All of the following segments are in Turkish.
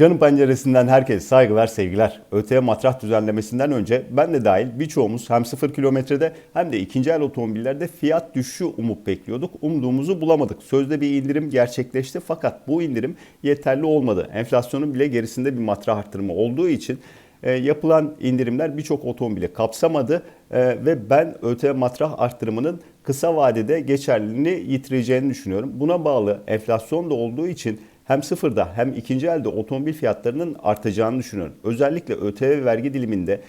Canım penceresinden herkese saygılar, sevgiler. ÖTV matrah düzenlemesinden önce ben de dahil birçoğumuz hem 0 kilometrede hem de ikinci el otomobillerde fiyat düşüşü umup bekliyorduk. Umduğumuzu bulamadık. Sözde bir indirim gerçekleşti fakat bu indirim yeterli olmadı. Enflasyonun bile gerisinde bir matrah arttırımı olduğu için e, yapılan indirimler birçok otomobili kapsamadı e, ve ben ÖTV matrah arttırımının kısa vadede geçerliliğini yitireceğini düşünüyorum. Buna bağlı enflasyon da olduğu için hem sıfırda hem ikinci elde otomobil fiyatlarının artacağını düşünüyorum. Özellikle ÖTV vergi diliminde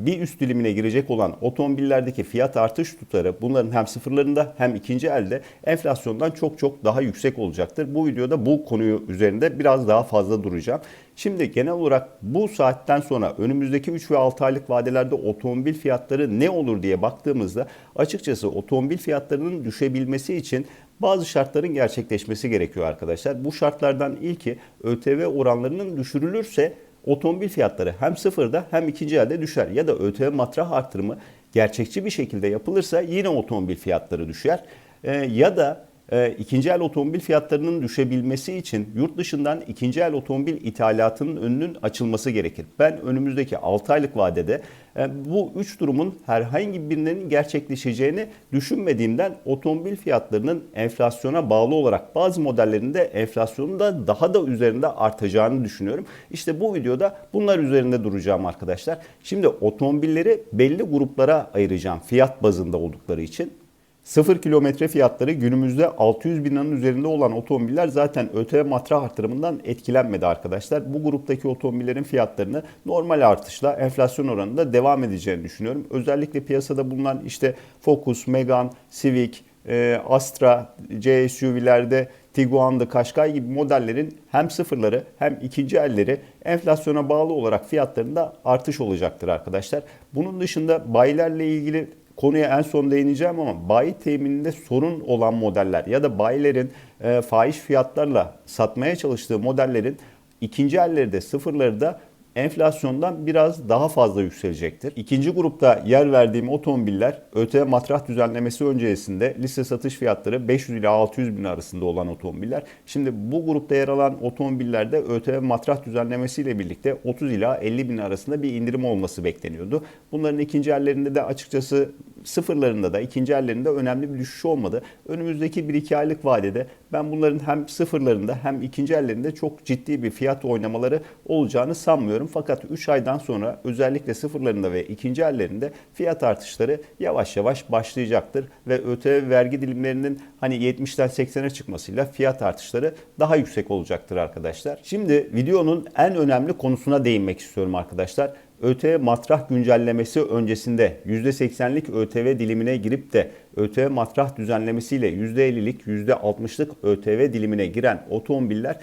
bir üst dilimine girecek olan otomobillerdeki fiyat artış tutarı bunların hem sıfırlarında hem ikinci elde enflasyondan çok çok daha yüksek olacaktır. Bu videoda bu konuyu üzerinde biraz daha fazla duracağım. Şimdi genel olarak bu saatten sonra önümüzdeki 3 ve 6 aylık vadelerde otomobil fiyatları ne olur diye baktığımızda açıkçası otomobil fiyatlarının düşebilmesi için bazı şartların gerçekleşmesi gerekiyor arkadaşlar. Bu şartlardan ilki ÖTV oranlarının düşürülürse otomobil fiyatları hem sıfırda hem ikinci elde düşer. Ya da ÖTV matrah artırımı gerçekçi bir şekilde yapılırsa yine otomobil fiyatları düşer. Ee, ya da e, ikinci el otomobil fiyatlarının düşebilmesi için yurt dışından ikinci el otomobil ithalatının önünün açılması gerekir. Ben önümüzdeki 6 aylık vadede e, bu üç durumun herhangi birinin gerçekleşeceğini düşünmediğimden otomobil fiyatlarının enflasyona bağlı olarak bazı modellerinde enflasyonun da daha da üzerinde artacağını düşünüyorum. İşte bu videoda bunlar üzerinde duracağım arkadaşlar. Şimdi otomobilleri belli gruplara ayıracağım fiyat bazında oldukları için. 0 kilometre fiyatları günümüzde 600 bin liranın üzerinde olan otomobiller zaten ÖTV matrah artırımından etkilenmedi arkadaşlar. Bu gruptaki otomobillerin fiyatlarını normal artışla enflasyon oranında devam edeceğini düşünüyorum. Özellikle piyasada bulunan işte Focus, Megane, Civic, e, Astra, C SUV'lerde Tiguan'da Qashqai gibi modellerin hem sıfırları hem ikinci elleri enflasyona bağlı olarak fiyatlarında artış olacaktır arkadaşlar. Bunun dışında bayilerle ilgili konuya en son değineceğim ama bayi temininde sorun olan modeller ya da bayilerin e, fahiş fiyatlarla satmaya çalıştığı modellerin ikinci elleri de sıfırları da enflasyondan biraz daha fazla yükselecektir. İkinci grupta yer verdiğim otomobiller ÖTV matrah düzenlemesi öncesinde liste satış fiyatları 500 ile 600 bin arasında olan otomobiller. Şimdi bu grupta yer alan otomobillerde ÖTV matrah düzenlemesiyle birlikte 30 ila 50 bin arasında bir indirim olması bekleniyordu. Bunların ikinci ellerinde de açıkçası sıfırlarında da ikinci ellerinde önemli bir düşüş olmadı. Önümüzdeki 1-2 aylık vadede ben bunların hem sıfırlarında hem ikinci ellerinde çok ciddi bir fiyat oynamaları olacağını sanmıyorum. Fakat 3 aydan sonra özellikle sıfırlarında ve ikinci ellerinde fiyat artışları yavaş yavaş başlayacaktır. Ve ÖTV vergi dilimlerinin hani 70'ten 80'e çıkmasıyla fiyat artışları daha yüksek olacaktır arkadaşlar. Şimdi videonun en önemli konusuna değinmek istiyorum arkadaşlar. ÖTV matrah güncellemesi öncesinde %80'lik ÖTV dilimine girip de ÖTV matrah düzenlemesiyle %50'lik %60'lık ÖTV dilimine giren otomobiller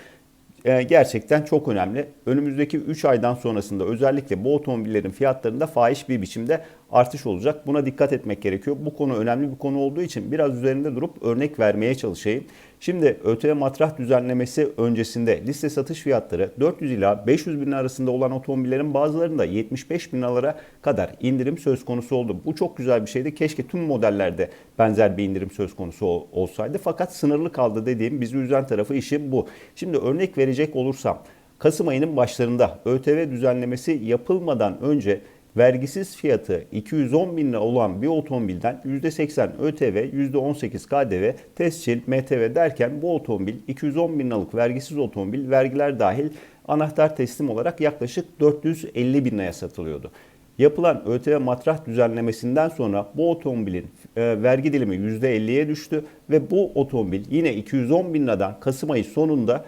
gerçekten çok önemli. Önümüzdeki 3 aydan sonrasında özellikle bu otomobillerin fiyatlarında fahiş bir biçimde artış olacak. Buna dikkat etmek gerekiyor. Bu konu önemli bir konu olduğu için biraz üzerinde durup örnek vermeye çalışayım. Şimdi ÖTV matrah düzenlemesi öncesinde liste satış fiyatları 400 ila 500 bin arasında olan otomobillerin bazılarında 75 bin liralara kadar indirim söz konusu oldu. Bu çok güzel bir şeydi. Keşke tüm modellerde benzer bir indirim söz konusu olsaydı. Fakat sınırlı kaldı dediğim bizi üzen tarafı işim bu. Şimdi örnek verecek olursam Kasım ayının başlarında ÖTV düzenlemesi yapılmadan önce vergisiz fiyatı 210 bin lira olan bir otomobilden %80 ÖTV, %18 KDV, tescil, MTV derken bu otomobil 210 bin liralık vergisiz otomobil vergiler dahil anahtar teslim olarak yaklaşık 450 bin liraya satılıyordu. Yapılan ÖTV matrah düzenlemesinden sonra bu otomobilin e, vergi dilimi %50'ye düştü ve bu otomobil yine 210 bin liradan Kasım ayı sonunda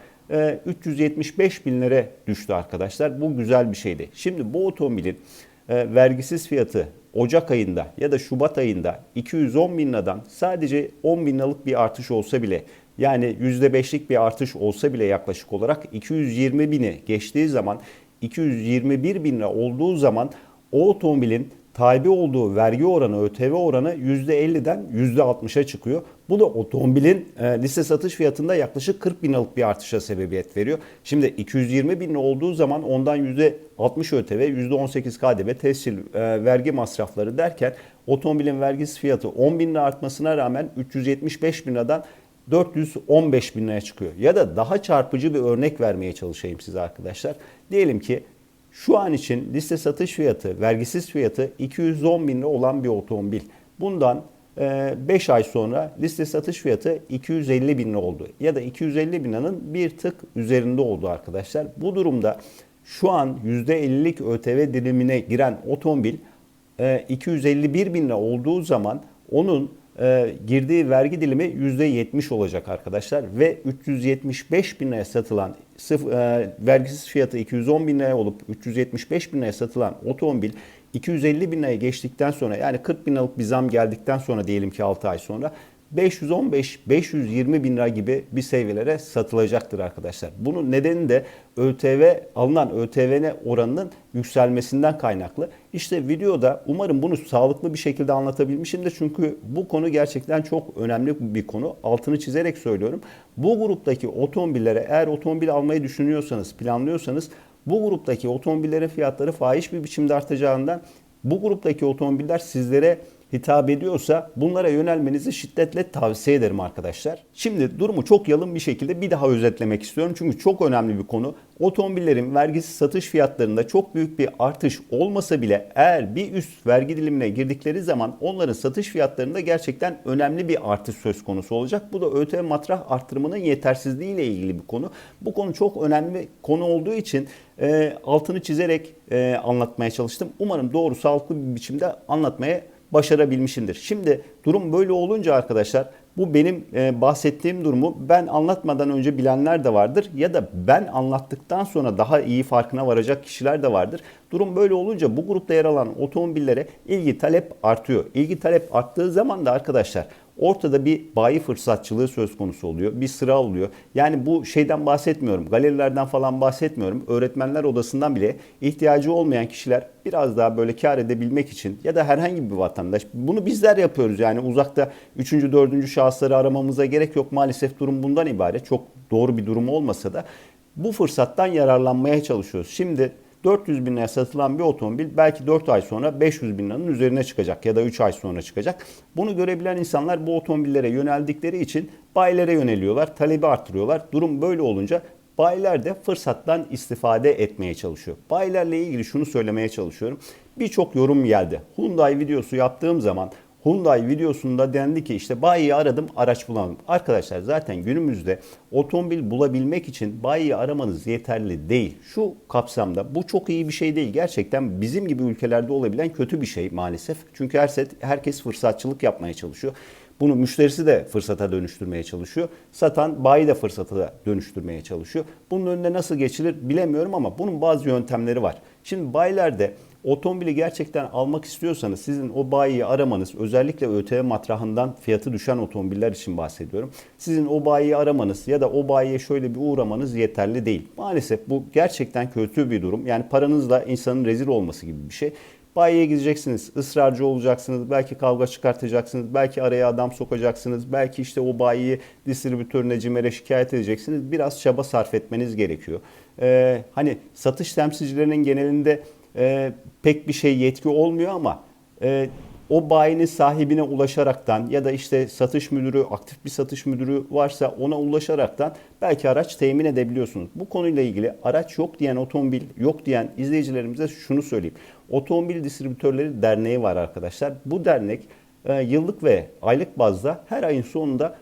375 e, bin lira düştü arkadaşlar. Bu güzel bir şeydi. Şimdi bu otomobilin e, vergisiz fiyatı Ocak ayında ya da Şubat ayında 210 bin liradan sadece 10 bin liralık bir artış olsa bile yani %5'lik bir artış olsa bile yaklaşık olarak 220 bini geçtiği zaman 221 bin lira olduğu zaman o otomobilin tabi olduğu vergi oranı, ÖTV oranı %50'den %60'a çıkıyor. Bu da otomobilin e, liste satış fiyatında yaklaşık 40 bin liralık bir artışa sebebiyet veriyor. Şimdi 220 bin olduğu zaman ondan %60 ÖTV, %18 KDV, tescil, e, vergi masrafları derken otomobilin vergisi fiyatı 10 bin lira artmasına rağmen 375 bin liradan 415 bin liraya çıkıyor. Ya da daha çarpıcı bir örnek vermeye çalışayım size arkadaşlar. Diyelim ki şu an için liste satış fiyatı, vergisiz fiyatı 210 bin lira olan bir otomobil. Bundan 5 ay sonra liste satış fiyatı 250 bin lira oldu. Ya da 250 bin liranın bir tık üzerinde oldu arkadaşlar. Bu durumda şu an %50'lik ÖTV dilimine giren otomobil e, 251 bin lira olduğu zaman onun e, girdiği vergi dilimi %70 olacak arkadaşlar. Ve 375 bin liraya satılan sıf, e, vergisiz fiyatı 210 bin liraya olup 375 bin liraya satılan otomobil 250 bin liraya geçtikten sonra yani 40 bin liralık bir zam geldikten sonra diyelim ki 6 ay sonra 515-520 bin lira gibi bir seviyelere satılacaktır arkadaşlar. Bunun nedeni de ÖTV alınan ÖTV'ne oranının yükselmesinden kaynaklı. İşte videoda umarım bunu sağlıklı bir şekilde anlatabilmişimdir. Çünkü bu konu gerçekten çok önemli bir konu. Altını çizerek söylüyorum. Bu gruptaki otomobillere eğer otomobil almayı düşünüyorsanız, planlıyorsanız bu gruptaki otomobillerin fiyatları fahiş bir biçimde artacağından bu gruptaki otomobiller sizlere hitap ediyorsa bunlara yönelmenizi şiddetle tavsiye ederim arkadaşlar. Şimdi durumu çok yalın bir şekilde bir daha özetlemek istiyorum. Çünkü çok önemli bir konu. Otomobillerin vergisiz satış fiyatlarında çok büyük bir artış olmasa bile eğer bir üst vergi dilimine girdikleri zaman onların satış fiyatlarında gerçekten önemli bir artış söz konusu olacak. Bu da ÖTV matrah artırımının yetersizliği ile ilgili bir konu. Bu konu çok önemli konu olduğu için e, altını çizerek e, anlatmaya çalıştım. Umarım doğru sağlıklı bir biçimde anlatmaya başarabilmişimdir. Şimdi durum böyle olunca arkadaşlar bu benim e, bahsettiğim durumu ben anlatmadan önce bilenler de vardır ya da ben anlattıktan sonra daha iyi farkına varacak kişiler de vardır. Durum böyle olunca bu grupta yer alan otomobillere ilgi talep artıyor. İlgi talep arttığı zaman da arkadaşlar ortada bir bayi fırsatçılığı söz konusu oluyor. Bir sıra oluyor. Yani bu şeyden bahsetmiyorum. Galerilerden falan bahsetmiyorum. Öğretmenler odasından bile ihtiyacı olmayan kişiler biraz daha böyle kar edebilmek için ya da herhangi bir vatandaş bunu bizler yapıyoruz. Yani uzakta 3. 4. şahısları aramamıza gerek yok. Maalesef durum bundan ibaret. Çok doğru bir durum olmasa da bu fırsattan yararlanmaya çalışıyoruz. Şimdi 400 bin liraya satılan bir otomobil belki 4 ay sonra 500 bin liranın üzerine çıkacak ya da 3 ay sonra çıkacak. Bunu görebilen insanlar bu otomobillere yöneldikleri için bayilere yöneliyorlar, talebi artırıyorlar. Durum böyle olunca bayiler de fırsattan istifade etmeye çalışıyor. Bayilerle ilgili şunu söylemeye çalışıyorum. Birçok yorum geldi. Hyundai videosu yaptığım zaman Hyundai videosunda dendi ki işte bayiyi aradım araç bulamadım. Arkadaşlar zaten günümüzde otomobil bulabilmek için bayiyi aramanız yeterli değil. Şu kapsamda bu çok iyi bir şey değil. Gerçekten bizim gibi ülkelerde olabilen kötü bir şey maalesef. Çünkü her set, herkes fırsatçılık yapmaya çalışıyor. Bunu müşterisi de fırsata dönüştürmeye çalışıyor. Satan bayi de fırsata dönüştürmeye çalışıyor. Bunun önüne nasıl geçilir bilemiyorum ama bunun bazı yöntemleri var. Şimdi bayilerde otomobili gerçekten almak istiyorsanız sizin o bayiyi aramanız özellikle ÖTV matrahından fiyatı düşen otomobiller için bahsediyorum. Sizin o bayiyi aramanız ya da o bayiye şöyle bir uğramanız yeterli değil. Maalesef bu gerçekten kötü bir durum. Yani paranızla insanın rezil olması gibi bir şey. Bayiye gideceksiniz, ısrarcı olacaksınız, belki kavga çıkartacaksınız, belki araya adam sokacaksınız, belki işte o bayiyi distribütörüne, cimere şikayet edeceksiniz. Biraz çaba sarf etmeniz gerekiyor. Ee, hani satış temsilcilerinin genelinde e, pek bir şey yetki olmuyor ama e, o bayinin sahibine ulaşaraktan ya da işte satış müdürü, aktif bir satış müdürü varsa ona ulaşaraktan belki araç temin edebiliyorsunuz. Bu konuyla ilgili araç yok diyen otomobil yok diyen izleyicilerimize şunu söyleyeyim. Otomobil Distribütörleri Derneği var arkadaşlar. Bu dernek e, yıllık ve aylık bazda her ayın sonunda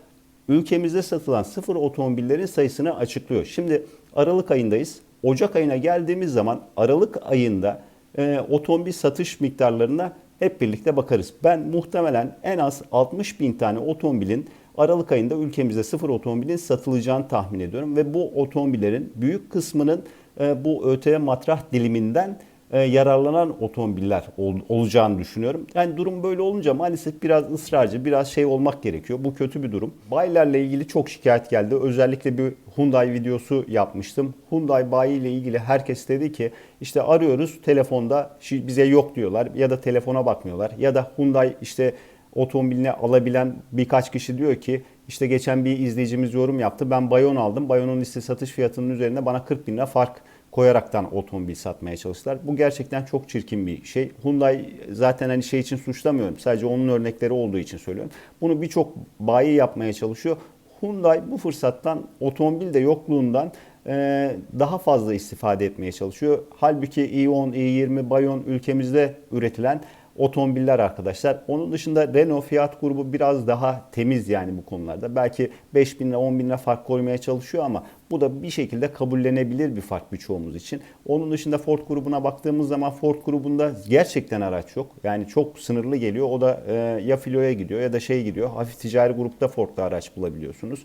ülkemizde satılan sıfır otomobillerin sayısını açıklıyor. Şimdi Aralık ayındayız. Ocak ayına geldiğimiz zaman Aralık ayında e, otomobil satış miktarlarına hep birlikte bakarız. Ben muhtemelen en az 60 bin tane otomobilin Aralık ayında ülkemizde sıfır otomobilin satılacağını tahmin ediyorum. Ve bu otomobillerin büyük kısmının e, bu ÖTV matrah diliminden yararlanan otomobiller ol, olacağını düşünüyorum. Yani durum böyle olunca maalesef biraz ısrarcı, biraz şey olmak gerekiyor. Bu kötü bir durum. Bayilerle ilgili çok şikayet geldi. Özellikle bir Hyundai videosu yapmıştım. Hyundai bayi ile ilgili herkes dedi ki işte arıyoruz telefonda bize yok diyorlar ya da telefona bakmıyorlar ya da Hyundai işte otomobilini alabilen birkaç kişi diyor ki işte geçen bir izleyicimiz yorum yaptı. Ben Bayon aldım. Bayon'un liste satış fiyatının üzerine bana 40 bin lira fark koyaraktan otomobil satmaya çalıştılar. Bu gerçekten çok çirkin bir şey. Hyundai zaten hani şey için suçlamıyorum. Sadece onun örnekleri olduğu için söylüyorum. Bunu birçok bayi yapmaya çalışıyor. Hyundai bu fırsattan otomobil de yokluğundan e, daha fazla istifade etmeye çalışıyor. Halbuki i10, i20, Bayon ülkemizde üretilen otomobiller arkadaşlar. Onun dışında Renault Fiat grubu biraz daha temiz yani bu konularda. Belki 5 bin lira 10 bin lira fark koymaya çalışıyor ama bu da bir şekilde kabullenebilir bir fark birçoğumuz için. Onun dışında Ford grubuna baktığımız zaman Ford grubunda gerçekten araç yok. Yani çok sınırlı geliyor. O da e, ya Filo'ya gidiyor ya da şey gidiyor. Hafif ticari grupta Ford'da araç bulabiliyorsunuz.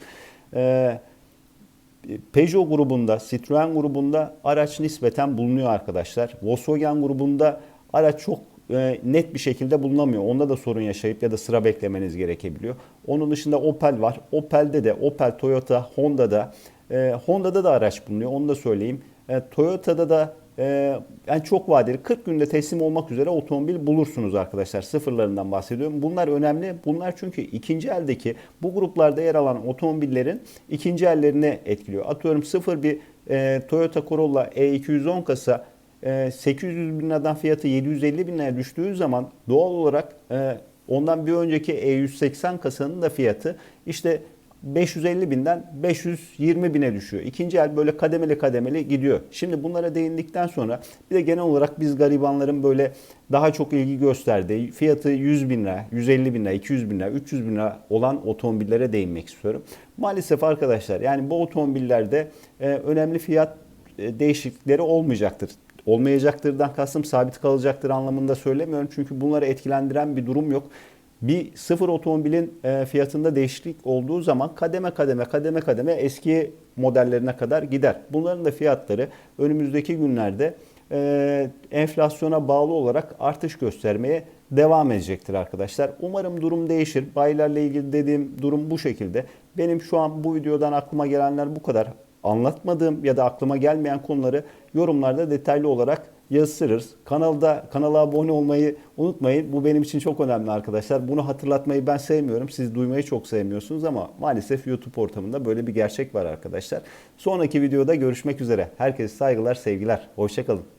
E, Peugeot grubunda, Citroen grubunda araç nispeten bulunuyor arkadaşlar. Volkswagen grubunda araç çok e, net bir şekilde bulunamıyor. Onda da sorun yaşayıp ya da sıra beklemeniz gerekebiliyor. Onun dışında Opel var. Opel'de de Opel, Toyota, Honda'da e, Honda'da da araç bulunuyor. Onu da söyleyeyim. E, Toyota'da da e, yani çok vadeli 40 günde teslim olmak üzere otomobil bulursunuz arkadaşlar. Sıfırlarından bahsediyorum. Bunlar önemli. Bunlar çünkü ikinci eldeki bu gruplarda yer alan otomobillerin ikinci ellerini etkiliyor. Atıyorum sıfır bir e, Toyota Corolla E210 kasa 800 bin liradan fiyatı 750 bin liraya düştüğü zaman doğal olarak e, ondan bir önceki E180 kasanın da fiyatı işte 550 binden 520 bine düşüyor. İkinci el böyle kademeli kademeli gidiyor. Şimdi bunlara değindikten sonra bir de genel olarak biz garibanların böyle daha çok ilgi gösterdiği fiyatı 100 bin lira, 150 bin lira, 200 bin lira, 300 bin lira olan otomobillere değinmek istiyorum. Maalesef arkadaşlar yani bu otomobillerde e, önemli fiyat e, değişiklikleri olmayacaktır olmayacaktırdan kastım sabit kalacaktır anlamında söylemiyorum. Çünkü bunları etkilendiren bir durum yok. Bir sıfır otomobilin e, fiyatında değişiklik olduğu zaman kademe kademe kademe kademe eski modellerine kadar gider. Bunların da fiyatları önümüzdeki günlerde e, enflasyona bağlı olarak artış göstermeye devam edecektir arkadaşlar. Umarım durum değişir. Bayilerle ilgili dediğim durum bu şekilde. Benim şu an bu videodan aklıma gelenler bu kadar anlatmadığım ya da aklıma gelmeyen konuları yorumlarda detaylı olarak yazırız. Kanalda kanala abone olmayı unutmayın. Bu benim için çok önemli arkadaşlar. Bunu hatırlatmayı ben sevmiyorum. Siz duymayı çok sevmiyorsunuz ama maalesef YouTube ortamında böyle bir gerçek var arkadaşlar. Sonraki videoda görüşmek üzere. Herkese saygılar, sevgiler. Hoşçakalın.